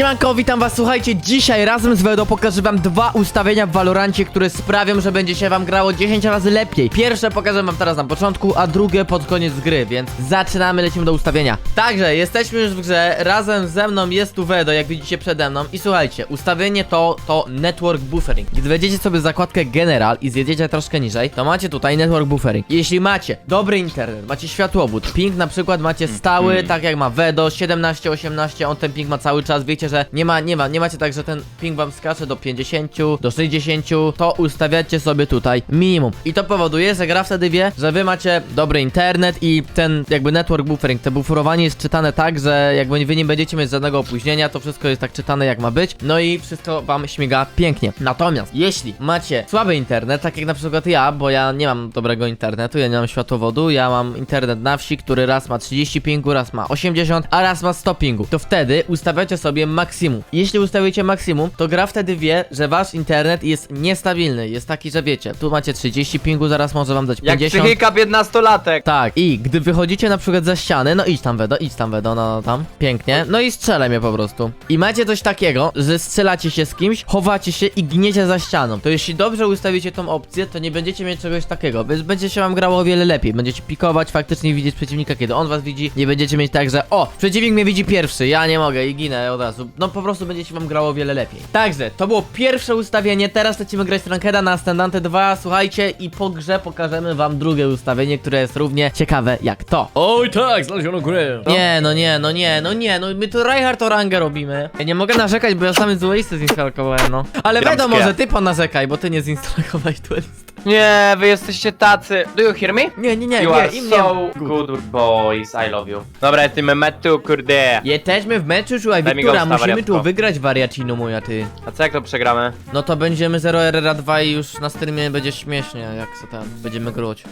Siemanko, witam was, słuchajcie, dzisiaj razem z Wedo pokażę wam dwa ustawienia w Valorancie, które sprawią, że będzie się wam grało 10 razy lepiej. Pierwsze pokażę wam teraz na początku, a drugie pod koniec gry, więc zaczynamy, lecimy do ustawienia. Także, jesteśmy już w grze, razem ze mną jest tu Wedo, jak widzicie przede mną i słuchajcie, ustawienie to, to Network Buffering. Gdy wejdziecie sobie zakładkę General i zjedziecie troszkę niżej, to macie tutaj Network Buffering. Jeśli macie dobry internet, macie światłowód, ping na przykład macie stały, tak jak ma Wedo, 17, 18, on ten ping ma cały czas, wiecie, że nie ma, nie ma, nie macie tak, że ten ping wam skacze do 50, do 60, to ustawiacie sobie tutaj minimum. I to powoduje, że gra wtedy wie, że wy macie dobry internet i ten jakby network buffering, te buforowanie jest czytane tak, że jakby wy nie będziecie mieć żadnego opóźnienia, to wszystko jest tak czytane jak ma być, no i wszystko wam śmiga pięknie. Natomiast, jeśli macie słaby internet, tak jak na przykład ja, bo ja nie mam dobrego internetu, ja nie mam światłowodu, ja mam internet na wsi, który raz ma 30 pingu, raz ma 80, a raz ma 100 pingu, to wtedy ustawiacie sobie maksimum. Jeśli ustawicie maksimum, to gra wtedy wie, że wasz internet jest niestabilny, jest taki, że wiecie, tu macie 30 pingu, zaraz może wam dać Jak 50. psychika 15-latek. Tak, i gdy wychodzicie na przykład za ściany, no idź tam Wedo, idź tam Wedo, no, no tam, pięknie, no i strzelę mnie po prostu. I macie coś takiego, że strzelacie się z kimś, chowacie się i gniecie za ścianą. To jeśli dobrze ustawicie tą opcję, to nie będziecie mieć czegoś takiego, więc będzie się wam grało o wiele lepiej. Będziecie pikować, faktycznie widzieć przeciwnika, kiedy on was widzi, nie będziecie mieć tak, że o, przeciwnik mnie widzi pierwszy, ja nie mogę i ginę od razu. No po prostu będzie się wam grało o wiele lepiej. Także, to było pierwsze ustawienie, teraz lecimy grać Rankeda na Ascendante 2, słuchajcie, i po grze pokażemy wam drugie ustawienie, które jest równie ciekawe jak to. Oj tak, znaleziono grę. Nie, no nie, no nie, no nie, no my tu Reinhardt Orangę robimy. Ja nie mogę narzekać, bo ja same duelisty zinstalowałem, no. Ale Gramskie. wiadomo, że ty ponarzekaj, bo ty nie zinstalowałeś duelisty. Nie, wy jesteście tacy. Do you hear me? Nie, nie, nie, You nie, are im so nie. good boys, I love you. Dobra, jesteśmy metu, kurde. Jesteśmy w meczu, słuchaj, Daj mi Wiktora, ghosta, musimy wariatko. tu wygrać wariacino moja ty. A co jak to przegramy? No to będziemy 0 RR 2 i już na streamie będzie śmiesznie, jak co tam, będziemy gruć.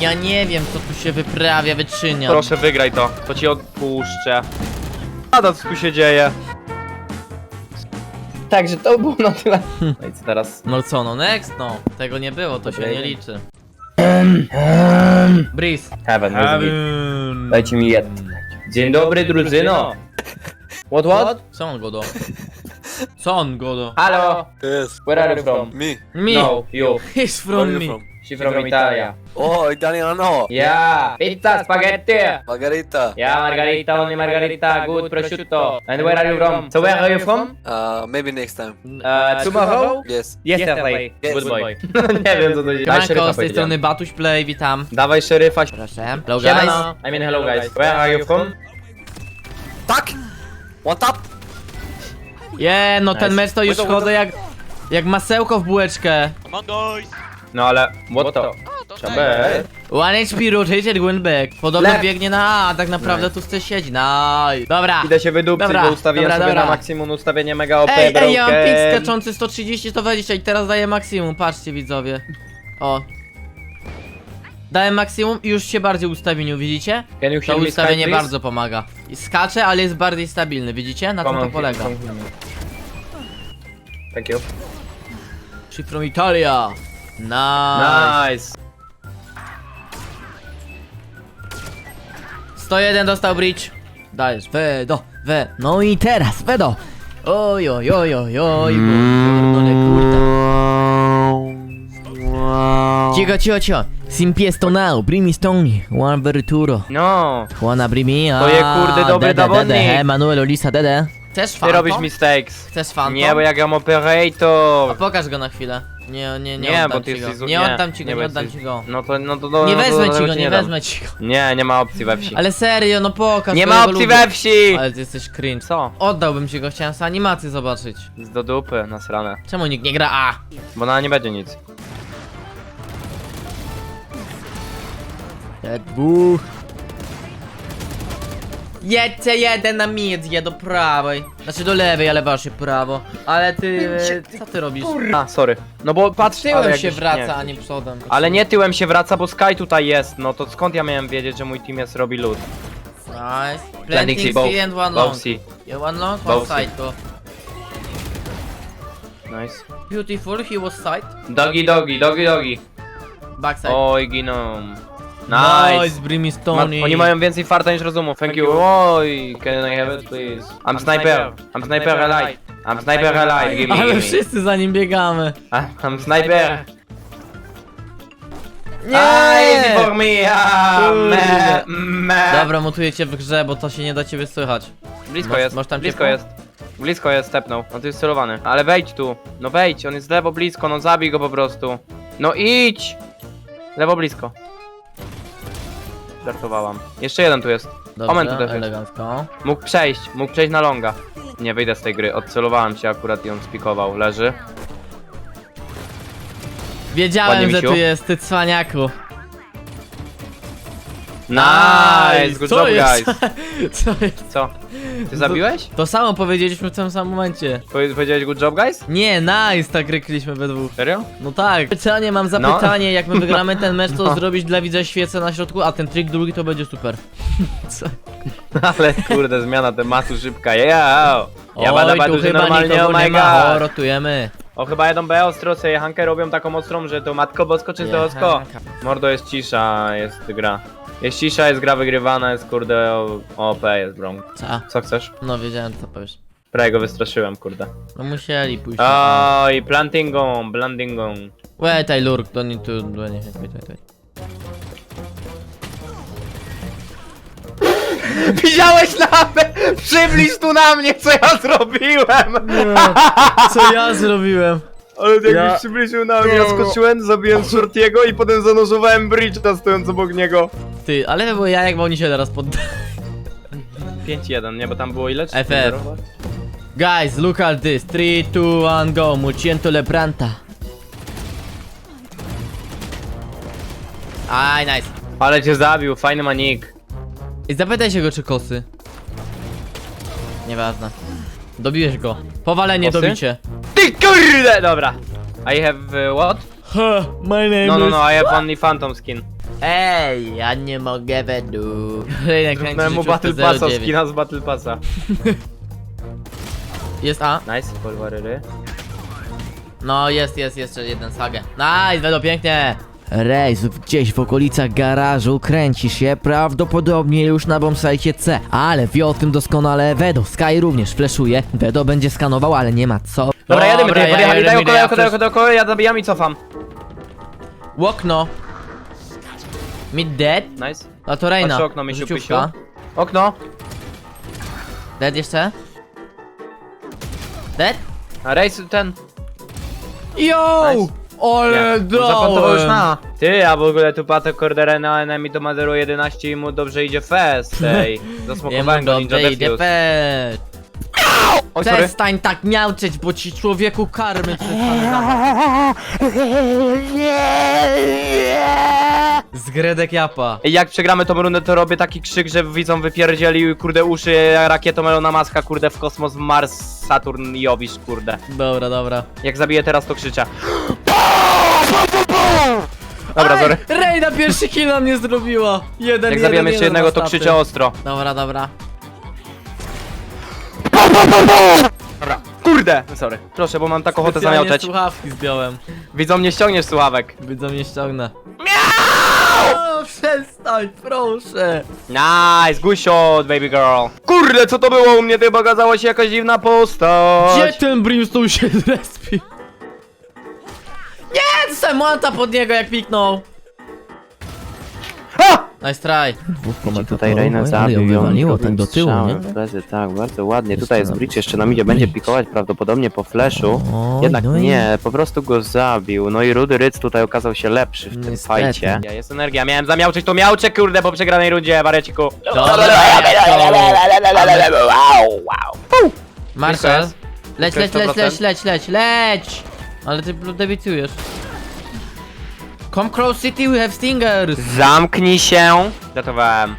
Ja nie wiem, co tu się wyprawia, wyczynia. Proszę wygraj to, to ci odpuszczę. A to co tu się dzieje? Także to było na tyle. No i co teraz? No co, no next, no. Tego nie było, to się nie liczy. Breeze. Heaven, Dajcie mi jed. Dzień dobry, drużyno. What, what? Co on godo? Co on godo? Halo, Yes. where are you from? Me. Me. No, you. He's Where from are you me. from? From Italia. Oh, Italiano. Yeah, pizza, spaghetti. Margarita. Yeah, margarita, only margarita, good prosciutto. And where are you from? So where are you from? Uh, maybe next time. Uh, tomorrow? Yes. Yesterday. Yes. Good boy. nie wiem co to jest. Daj szeryfa z tej strony. Batuś Play, witam. Dawaj szeryfa. Proszę. Hello guys. Siemano. I mean hello guys. Where are you from? Tak. One tap. Je, no ten mecz to już chodzę jak... Jak masełko w bułeczkę. No ale, what to? Czabel. One HP rotated went back. Podobno Left. biegnie na A, a tak naprawdę tu chce siedzieć. Nice. Dobra. Idę się wydupcyć, Dobra, bo ustawiłem dobra, sobie dobra. na maksimum ustawienie mega OP Ej, ej, ja mam ping broken. skaczący 130, 120 i teraz daję maksimum, patrzcie widzowie. O. Dałem maksimum i już się bardziej ustawieniu, widzicie? Can you To hear me, ustawienie Sky, please? bardzo pomaga. I skacze, ale jest bardziej stabilny, widzicie? Na tym Come to on, polega. come on. Thank you. She from Italia. Nice. Nice. 101 dostał bridge. Dajesz, Wedo, we. No i teraz, Wedo. Oj, oj, oj, oj, oj, kurde. Cicho, cicho, cicho. Simpiesto now, primi stoni, one verituro. No, Wanna primi, To je, kurde, dobry dede, zawodnik. dede, Emanuel Olisa, dede. Chcesz ty fantom? robisz mistakes. Chcesz fantom? Nie, bo ja gram A operator. pokaż go na chwilę. Nie, nie, nie, Nie, oddam bo ty ci go. jesteś... Nie oddam ci go, nie, bo oddam jesteś- ci go. No to, no to, no, Nie no to wezmę ci dlatego go, nie dam. wezmę ci go. Nie, nie ma opcji we wsi. Ale serio, no pokaż Nie bo ma go opcji lubię. we wsi! Ale ty jesteś cringe. Co? Oddałbym ci go, chciałem sobie animację zobaczyć. Z do dupy, nasrane. Czemu nikt nie gra A? Bo na nie będzie nic. Dwóch. Jedźcie jeden na mid, je do prawej. Znaczy do lewej, ale wasze prawo. Ale ty, e, co ty robisz? A, sorry. No bo patrz, ale Tyłem się wraca, nie. a nie przodem. Ale nie tyłem się wraca, bo Sky tutaj jest. No to skąd ja miałem wiedzieć, że mój team jest robi loot? Nice. Planting Planting C, both. C and one Both long. C. Yeah, one long, one C. side go. Nice. Beautiful, he was side. Dogi, dogi, dogi, dogi. Backside. Oj, giną. Nice. Nice, Ma, Stony. oni mają więcej farta niż rozumu. Thank you. Oj, can I have it please? I'm sniper. I'm sniper alive. I'm sniper alive. Give me, Ale give me. wszyscy za nim biegamy. Ah, I'm sniper. Nie! Ah, easy for me. Ah, Kurde. me, me. Dobra, mutuję cię w grze, bo to się nie da ciebie słychać. Blisko Masz- jest, masz tam blisko ciepło? jest. Blisko jest, stepnął. On tu jest celowany. Ale wejdź tu. No wejdź, on jest lewo blisko, no zabij go po prostu. No idź! Lewo blisko. Żartowałam. Jeszcze jeden tu jest. Dobrze, Omen tu też jest. elegancko. Mógł przejść, mógł przejść na longa. Nie wyjdę z tej gry, odcelowałem się akurat i on spikował. Leży. Wiedziałem, Ładnie, że misiu. tu jest, ty cwaniaku. Nice, good job guys. Co jest? Co? Ty zabiłeś? To samo powiedzieliśmy w tym samym momencie. Powie- Powiedziałeś good job guys? Nie, nice, tak rykliśmy we dwóch. Serio? No tak. Pytanie, mam zapytanie, jak my wygramy ten mecz, to No. zrobić dla widza świecę na środku, a ten trik drugi to będzie super. Co? Ale kurde, zmiana tematu szybka, yeah! Ja Oj, bada tu baduży chyba normalnie, nikogo oh my nie ma, o, god! rotujemy. O, chyba jedą B ostro, sobie Hankę robią taką ostrą, że to matko bosko czy to osko. Mordo jest cisza, jest gra. Jest cisza, jest gra wygrywana, jest kurde o- OP, jest brąk. Co? Co chcesz? No wiedziałem co powiesz. Prawie go wystraszyłem, kurde. No musieli pójść. Oj, plantingą, blandingą. Wait, I lurk, don't need to do anything. Wait, wait, wait. Widziałeś nawet? Przybliż tu na mnie, co ja zrobiłem! Co ja zrobiłem? Ale jakbyś Ja- przybliżył na mnie, ja skoczyłem, zabiłem Shortiego i potem zanurzowałem Bridge'a stojąc obok niego. Ty, ale to było ja, jak oni się teraz poddali. 5-1, nie? Bo tam było ile? FF. Guys, look at this. 3, 2, 1, go. Muciento le planta. Aj, nice. Ale cię zabił, fajny manik. I zapytaj się go, czy kosy. Nieważne. Dobiłeś go. Powalenie, Kosy? dobicie. Ty kurde! Dobra. I have uh, what? Ha, my name No, no, no, I have only phantom skin. Ej, ja nie mogę wedu. Rynek Zróbnąłem mu Battle Passa, skina z Battle Passa. Jest A? Nice, polwaryry. No, jest, jest, jeszcze jeden sagę. Nice, wedo, pięknie. Rejs gdzieś w okolicach garażu kręci się prawdopodobnie już na bombsite C, ale wie o tym doskonale Vedo. Sky również fleszuje. Vedo będzie skanował, ale nie ma co. Dobra, jadymy, ty, ja podjechali, jadę daj oko, ja flash- oko, daj oko, ja zabijam i cofam. Okno. Mid dead. Nice. A to Reina. Patrzę okno, misiu, Rzuciówka. Okno. Dead jeszcze? Dead? A rejs ten. Yo! Nice. On zaplantował już dałem. na. Ty, a w ogóle tu Patek Cordere na enemy to ma 0.11 i mu dobrze idzie fest, ej. Zasmokowałem Jemu go Ninja dobrze idzie Defuse. pet. Oj, sorry. Przestań tak miauczeć, bo ci człowieku karmy przestanę. Z Gredek Japa. Ej, Jak przegramy tą rundę, to robię taki krzyk, że widzą wypierdzieli, kurde, uszy, rakietomelona maska, kurde, w kosmos, Mars, Saturn i Jowisz, kurde. Dobra, dobra. Jak zabiję teraz, to krzyczę. Dobra, sorry. Rej na pierwszy kill nam nie zrobiła. Jeden, Jak jeden, zabijam jeszcze jeden jednego, to na krzyczę ostro. Dobra, dobra. Dobra. Kurde! Sorry. Proszę, bo mam taką ochotę Specjalnie zamiałczeć. słuchawki zdjąłem. Widzą mnie, ściągniesz słuchawek. Widzą mnie ściągnę. Miau! Przestań, proszę. Nice, gusiot, baby girl. Kurde, co to było u mnie? Ty pokazała się jakaś dziwna postać. Gdzie ten Brimstone się zrespi? Nie, dostałem monta pod niego jak piknął. Nice try. Tutaj Reina zabił ją wywaliło tak do tyłu, strzałem nie? w plecy, tak, bardzo ładnie. Tutaj jest Breach, jeszcze na midzie będzie pikować prawdopodobnie po flashu. Oj, Jednak no i- nie, po prostu go zabił. No i Rudy Ryc tutaj okazał się lepszy w tym Niestety. fajcie. Ja jest energia, miałem zamiałczyć to miałczę, kurde, po przegranej rundzie, wariaciku. Dobra, Marshall, leć, leć, leć, leć, leć, leć, leć! Ale ty debiutujesz. Come Crow City, we have stingers! Zamknij się. Zatowałem.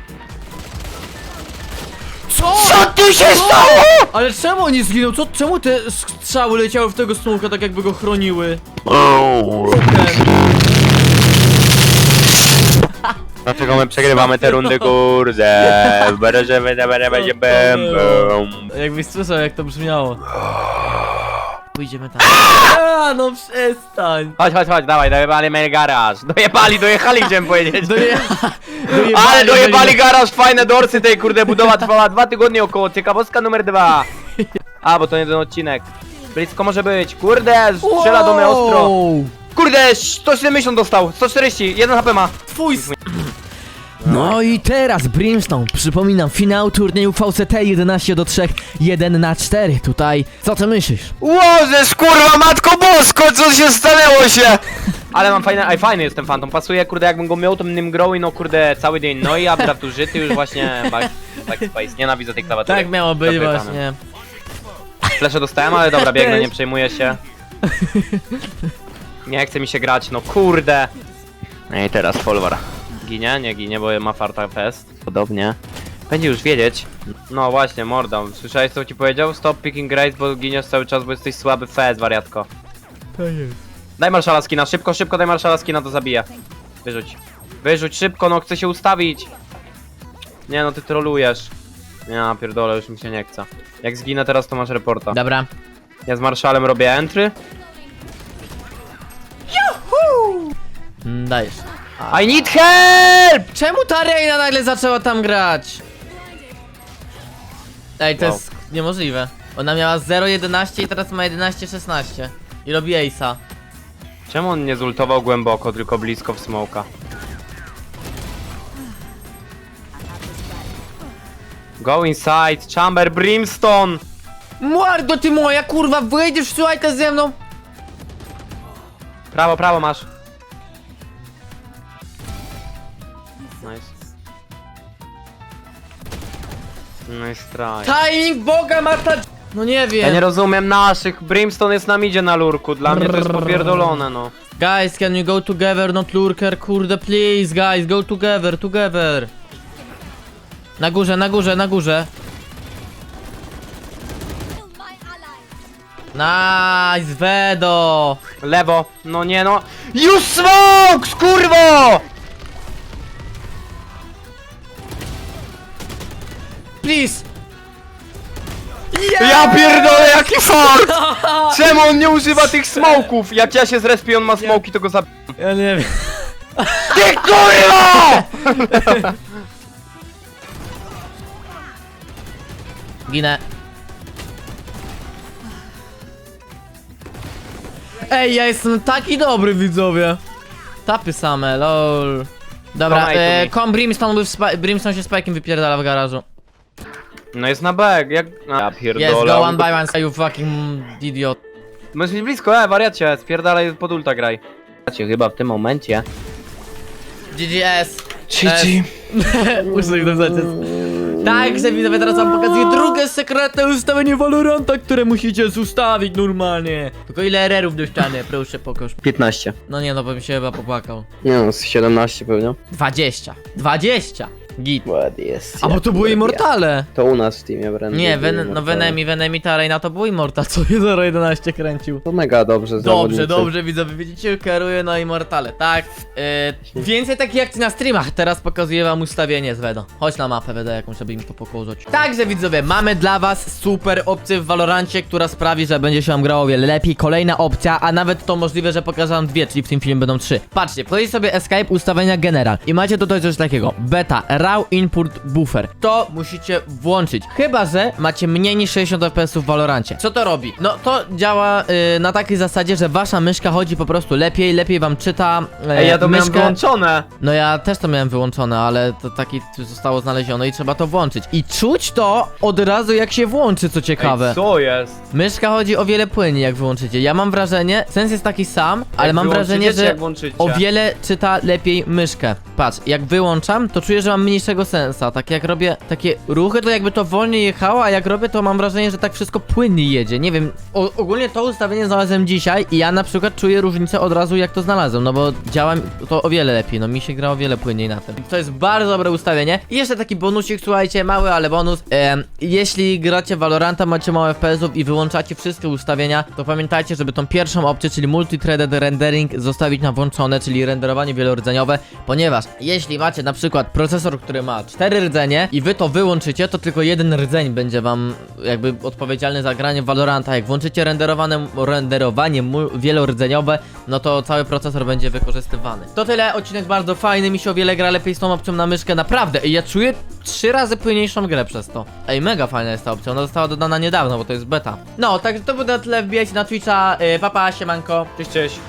Co? Co tu się stało? Ale czemu on nie zginął? Co, czemu te strzały leciały w tego smoka tak jakby go chroniły? Dlaczego my przegrywamy te rundy, kurde? Bereze, będzie bem, bem. Jakbyś słyszał jak to brzmiało. Pójdziemy tam. A, no przestań. Chodź, chodź, chodź, dawaj, dojebali garaż. Dojebali, dojechali, chciałem powiedzieć. Doje... Ale dojebali garaż, fajne dorsy tej kurde budowa trwała dwa tygodnie około, ciekawostka numer dwa. A, bo to nie ten odcinek. Blisko może być, kurde, strzela do mnie ostro. Kurde, 170 dostał, 140, 1 HP ma. Twój s- no i teraz Brimstone, przypominam, finał turnieju VCT 11 do 3, 1 na 4 tutaj. Co ty myślisz? Łożesz, kurwa, matko bosko, co się stanęło się? Ale mam fajny, aj fajny jestem fantom, pasuje kurde jakbym go miał, to bym nim grał i no kurde cały dzień, no i updraft użyty już właśnie back, backspace, nienawidzę tej klawiatury. Tak miało być Zapytamy. właśnie. Flesze dostałem, ale dobra, biegnę, nie przejmuję się. Nie chce mi się grać, no kurde. No i teraz folwar. Ginie? Nie ginie, bo ma farta fest. Podobnie. Będzie już wiedzieć. No właśnie, morda. Słyszałeś co ci powiedział? Stop picking race, bo giniesz cały czas, bo jesteś słaby fest, wariatko. Daj marszala skina, szybko, szybko daj marszala skina, to zabiję. Wyrzuć. Wyrzuć szybko, no chcę się ustawić. Nie no, ty trolujesz. Ja pierdolę, już mi się nie chce. Jak zginę teraz, to masz reporta. Dobra. Ja z marszalem robię entry. Mm, Dajesz. I need help! Czemu ta Reina nagle zaczęła tam grać? Ej, to Wow. jest niemożliwe. Ona miała 0,11 i teraz ma 11,16. I robi Ace'a. Czemu on nie zultował głęboko, tylko blisko w smoka? Go inside, chamber, brimstone! Mordo ty moja, kurwa, wyjdziesz słuchaj ze mną? Prawo, prawo masz. Nice try. Timing Boga ma ta... No nie Ja wiem. nie rozumiem naszych, brimstone jest nam idzie na lurku, dla mnie to jest popierdolone no. Guys, can you go together, not lurker, kurde, please, guys, go together, together. Na górze, na górze, na górze. Nice, Vedo. Lewo, no nie no. You smoke, kurwo! Please. Ja pierdolę, jaki fart! Czemu on nie używa tych smoków? Jak ja się zrespię, on ma smoki, to go zabiję. Ja nie wiem. Ty kurwa! Ginę. Ej, ja jestem taki dobry, widzowie. Tapy same, lol. Dobra, Come e, kom Brimstone, Brimstone się Spike'em wypierdala w garażu. No jest na back, jak... Ja pierdolę. Yes, go one by one, you fucking idiot. Możesz być blisko, e, wariacie, spierdalaj pod ulta graj. Wariacie, chyba w tym momencie. GGS. GG. Muszę ich napisać. Także widzowie, teraz wam pokazuję drugie sekretne ustawienie Valoranta, które musicie ustawić normalnie. Tylko ile errorów dostanę, proszę pokaż. 15. No nie, no bo mi się chyba popłakał. Nie no, z 17 pewnie. 20. 20. Git. Ładnie jest. A bo to były Immortale. To u nas w teamie Brandy. Nie, były no Immortale. Venemi, Venemi, ta Reina to był Immortal, co 011 kręcił. To mega dobrze Dobrze, zawodnicy. dobrze, widzowie, widzicie, kieruję na Immortale, tak? Yy, więcej takich akcji na streamach, teraz pokazuję wam ustawienie z Vedo. Chodź na mapę Vedo jakąś, żeby im to pokazać. Także widzowie, mamy dla was super opcję w Valorancie, która sprawi, że będzie się wam grało o wiele lepiej. Kolejna opcja, a nawet to możliwe, że pokażę wam dwie, czyli w tym filmie będą trzy. Patrzcie, wchodzicie sobie Escape, ustawienia General i macie tutaj coś takiego, Beta, Raw Input Buffer. To musicie włączyć, chyba, że macie mniej niż 60 fps w Valorancie. Co to robi? No to działa yy, na takiej zasadzie, że wasza myszka chodzi po prostu lepiej, lepiej wam czyta yy, Ej, ja to miałem myszkę. wyłączone. No ja też to miałem wyłączone, ale to taki zostało znalezione i trzeba to włączyć. I czuć to od razu jak się włączy, co ciekawe. Ej, co jest? Myszka chodzi o wiele płynniej jak wyłączycie. Ja mam wrażenie, sens jest taki sam, ale mam wyłączycie, wrażenie, czy że jak włączycie? o wiele czyta lepiej myszkę. Patrz, jak wyłączam, to czuję, że mam mniejszego sensa. Tak jak robię takie ruchy, to jakby to wolniej jechało, a jak robię, to mam wrażenie, że tak wszystko płynniej jedzie. Nie wiem, o, ogólnie to ustawienie znalazłem dzisiaj i ja na przykład czuję różnicę od razu jak to znalazłem, no bo działa mi to o wiele lepiej, no mi się gra o wiele płynniej na tym. To jest bardzo dobre ustawienie. I jeszcze taki bonusik, słuchajcie, mały, ale bonus. Em, jeśli gracie Valoranta, macie małe FPS-ów i wyłączacie wszystkie ustawienia, to pamiętajcie, żeby tą pierwszą opcję, czyli multi-threaded rendering zostawić na włączone, czyli renderowanie wielordzeniowe, ponieważ jeśli macie na przykład procesor, który ma cztery rdzenie i wy to wyłączycie, to tylko jeden rdzeń będzie wam jakby odpowiedzialny za granie w Valoranta. Jak włączycie renderowane, renderowanie wielordzeniowe, no to cały procesor będzie wykorzystywany. To tyle, odcinek bardzo fajny, mi się o wiele gra lepiej z tą opcją na myszkę, naprawdę. I ja czuję trzy razy płynniejszą grę przez to. Ej, mega fajna jest ta opcja, ona została dodana niedawno, bo to jest beta. No, także to było na tyle, wbijajcie na Twitcha, yy, papa, siemanko. Cześć, cześć.